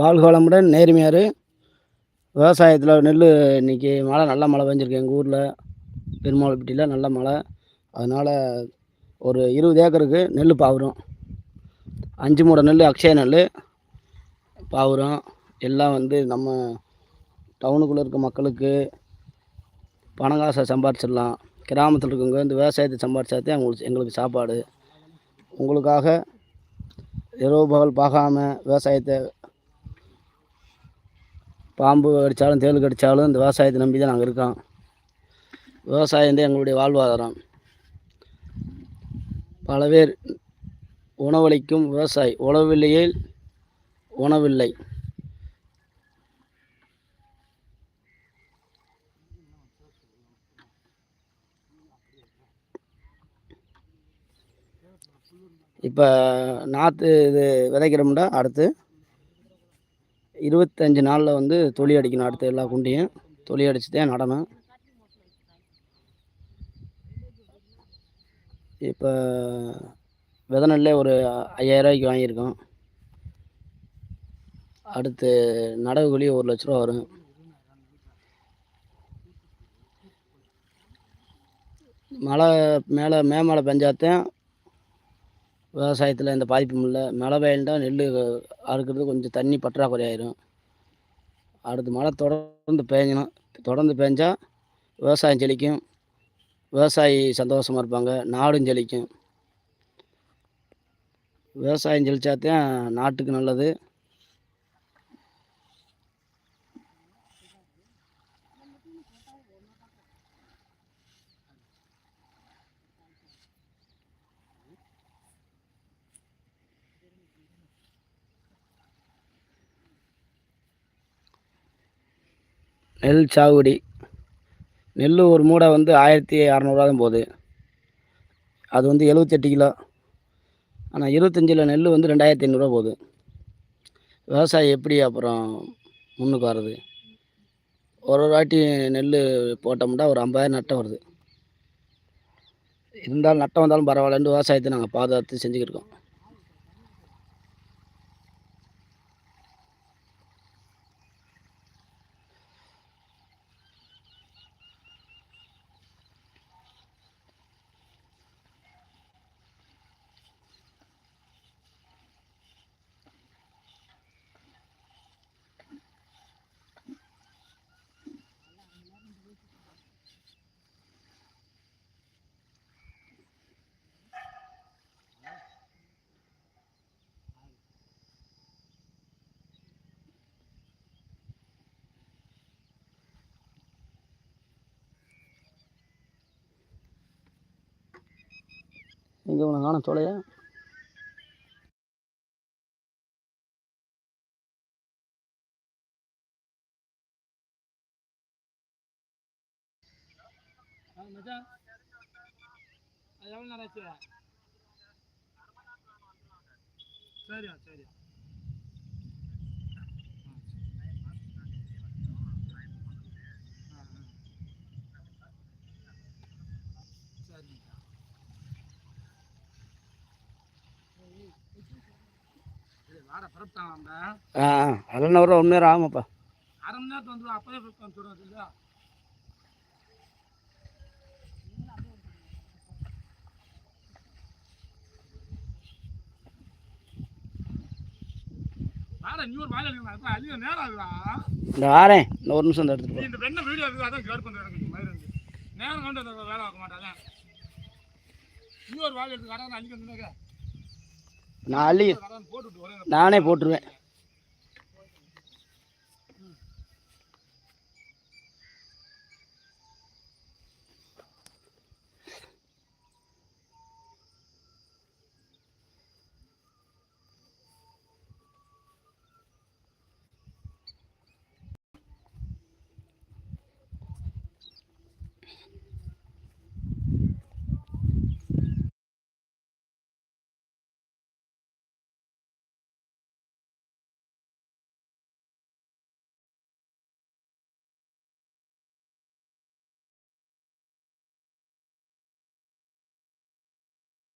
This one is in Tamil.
வாழ்க வளமுடன் நேர்மையார். விவசாயத்தில் நெல் இன்னைக்கு மழை நல்ல மழை பெஞ்சிருக்கு எங்கள் ஊரில். பெருமாள்பட்டியில் நல்ல மழை. அதனால் ஒரு இருபது ஏக்கருக்கு நெல் பாவுறோம். அஞ்சு மூடை நெல் அக்ஷய நெல் பாவுறோம். எல்லாம் வந்து நம்ம டவுனுக்குள்ளே இருக்க மக்களுக்கு பணம் காசை சம்பாரிச்சிடலாம். கிராமத்தில் இருக்கவங்க இந்த விவசாயத்தை சம்பாரிச்சாதே அவங்களுக்கு எங்களுக்கு சாப்பாடு. உங்களுக்காக இரவு பகல் பார்க்காம விவசாயத்தை பாம்பு கடித்தாலும் தேள் கடித்தாலும் இந்த விவசாயத்தை நம்பி தான் நாங்கள் இருக்கோம். விவசாயம் தான் எங்களுடைய வாழ்வாதாரம். பல பேர் உணவளிக்கும் விவசாயி. உழவில்லையே உணவில்லை. இப்போ நாற்று இது விதைக்கிறோம்னா அடுத்து. இருபத்தஞ்சி நாளில் வந்து தொழி அடிக்கணும் அடுத்த எல்லா குண்டியும். தொழி அடித்து தான் நடணும் இப்போ விதநெல்லே ஒரு ஐயாயிரரூவாய்க்கு வாங்கியிருக்கோம். அடுத்து நடவு கூலி ஒரு லட்ச ரூபா வரும். மழை மேலே மே மழை பெஞ்சாத்தான். விவசாயத்தில் எந்த பாதிப்பும் இல்லை. மழை பெய்யண்டா நெல் அறுக்கிறது கொஞ்சம் தண்ணி பற்றாக்குறை ஆயிரும். அடுத்து மழை தொடர்ந்து பெஞ்சணும் தொடர்ந்து பெஞ்சால் விவசாயம் செழிக்கும். விவசாயி சந்தோஷமாக இருப்பாங்க. நாடும் செழிக்கும். விவசாயம் செழிச்சாத்தான் நாட்டுக்கு நல்லது. நெல் சாகுபடி. நெல் ஒரு மூடை வந்து ஆயிரத்தி அறநூறுவா தான் போகுது. அது வந்து எழுபத்தெட்டு கிலோ. ஆனால் இருபத்தஞ்சில் நெல் வந்து ரெண்டாயிரத்தி ஐநூறுரூவா போகுது. விவசாயி எப்படி அப்புறம் முன்னுக்கு வர்றது? ஒரு ஒரு வாட்டி நெல் போட்டோம்னா ஒரு ஐம்பதாயிரம் நட்டம் வருது. இருந்தாலும் நட்டம் வந்தாலும் பரவாயில்லன்னு விவசாயத்தை நாங்கள் பாதுகாத்து செஞ்சுக்கிட்டு இருக்கோம். இங்கே உனக்கு காணும் தொலையா. மச்சான் அது எவ்வளோ நேரம் ஆச்சு? சரியா சரியா. வாட பரப்பிட்டான் அந்த ஆ அதெல்லாம் ஒரு ஒன்று நேரம் ஆகும்ப்பா. அரை மணி நேரத்தில் வந்து அப்போயே பரப்பிட்டான் சொல்லுவாங்க இல்லையா? நேரம் இந்த வாரேன் இந்த ஒரு நிமிஷம் நீ இந்த பெண்ணை வீடியோ இருக்குது அதான் கேர் பண்ணுறேன் எனக்கு நேரம் கண்டு வேலை ஆக மாட்டாங்க ஒரு வாயில் எடுத்து கடன் அழிக்க நான் அள்ளி நானே போட்டுருவேன்.